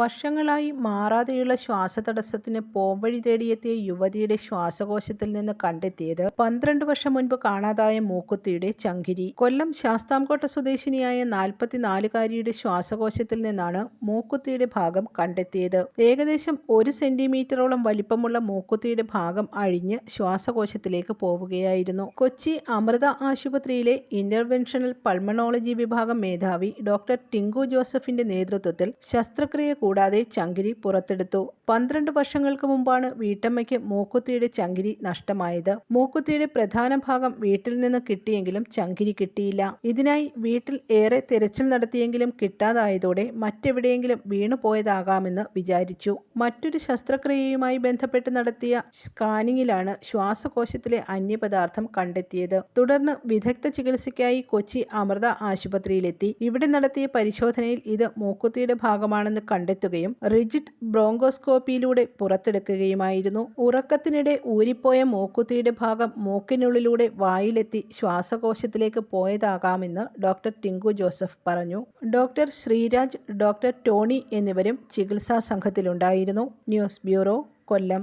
വർഷങ്ങളായി മാറാതെയുള്ള ശ്വാസതടസ്സത്തിന് പോംവഴി തേടിയെത്തിയ യുവതിയുടെ ശ്വാസകോശത്തിൽ നിന്ന് കണ്ടെത്തിയത് പന്ത്രണ്ട് വർഷം മുൻപ് കാണാതായ മൂക്കുത്തിയുടെ ചങ്കിരി. കൊല്ലം ശാസ്താംകോട്ട സ്വദേശിനിയായ നാൽപ്പത്തിനാലുകാരിയുടെ ശ്വാസകോശത്തിൽ നിന്നാണ് മൂക്കുത്തിയുടെ ഭാഗം കണ്ടെത്തിയത്. ഏകദേശം ഒരു സെന്റിമീറ്ററോളം വലിപ്പമുള്ള മൂക്കുത്തിയുടെ ഭാഗം അഴിഞ്ഞ് ശ്വാസകോശത്തിലേക്ക് പോവുകയായിരുന്നു. കൊച്ചി അമൃത ആശുപത്രിയിലെ ഇന്റർവെൻഷണൽ പൾമണോളജി വിഭാഗം മേധാവി ഡോക്ടർ ടിങ്കു ജോസഫിന്റെ നേതൃത്വത്തിൽ ശസ്ത്രക്രിയ കൂടാതെ ചങ്കിരി പുറത്തെടുത്തു. പന്ത്രണ്ട് വർഷങ്ങൾക്ക് മുമ്പാണ് വീട്ടമ്മയ്ക്ക് മൂക്കുത്തിയുടെ ചങ്കിരി നഷ്ടമായത്. മൂക്കുത്തിയുടെ പ്രധാന ഭാഗം വീട്ടിൽ നിന്ന് കിട്ടിയെങ്കിലും ചങ്കിരി കിട്ടിയില്ല. ഇതിനായി വീട്ടിൽ ഏറെ തിരച്ചിൽ നടത്തിയെങ്കിലും കിട്ടാതായതോടെ മറ്റെവിടെയെങ്കിലും വീണുപോയതാകാമെന്ന് വിചാരിച്ചു. മറ്റൊരു ശസ്ത്രക്രിയയുമായി ബന്ധപ്പെട്ട് നടത്തിയ സ്കാനിങ്ങിലാണ് ശ്വാസകോശത്തിലെ അന്യപദാർത്ഥം കണ്ടെത്തിയത്. തുടർന്ന് വിദഗ്ധ ചികിത്സയ്ക്കായി കൊച്ചി അമൃത ആശുപത്രിയിലെത്തി. ഇവിടെ നടത്തിയ പരിശോധനയിൽ ഇത് മൂക്കുത്തിയുടെ ഭാഗമാണെന്ന് കണ്ടെത്തുകയും റിജിഡ് ബ്രോങ്കോസ്കോപ്പിയിലൂടെ പുറത്തെടുക്കുകയുമായിരുന്നു. ഉറക്കത്തിനിടെ ഊരിപ്പോയ മൂക്കുത്തിയുടെ ഭാഗം മൂക്കിനുള്ളിലൂടെ വായിലെത്തി ശ്വാസകോശത്തിലേക്ക് പോയതാകാമെന്ന് ഡോക്ടർ ടിങ്കു ജോസഫ് പറഞ്ഞു. ഡോക്ടർ ശ്രീരാജ് ഡോക്ടർ ടോണി എന്നിവരും ചികിത്സാ സംഘത്തിലുണ്ടായിരുന്നു. News bureau Kollam.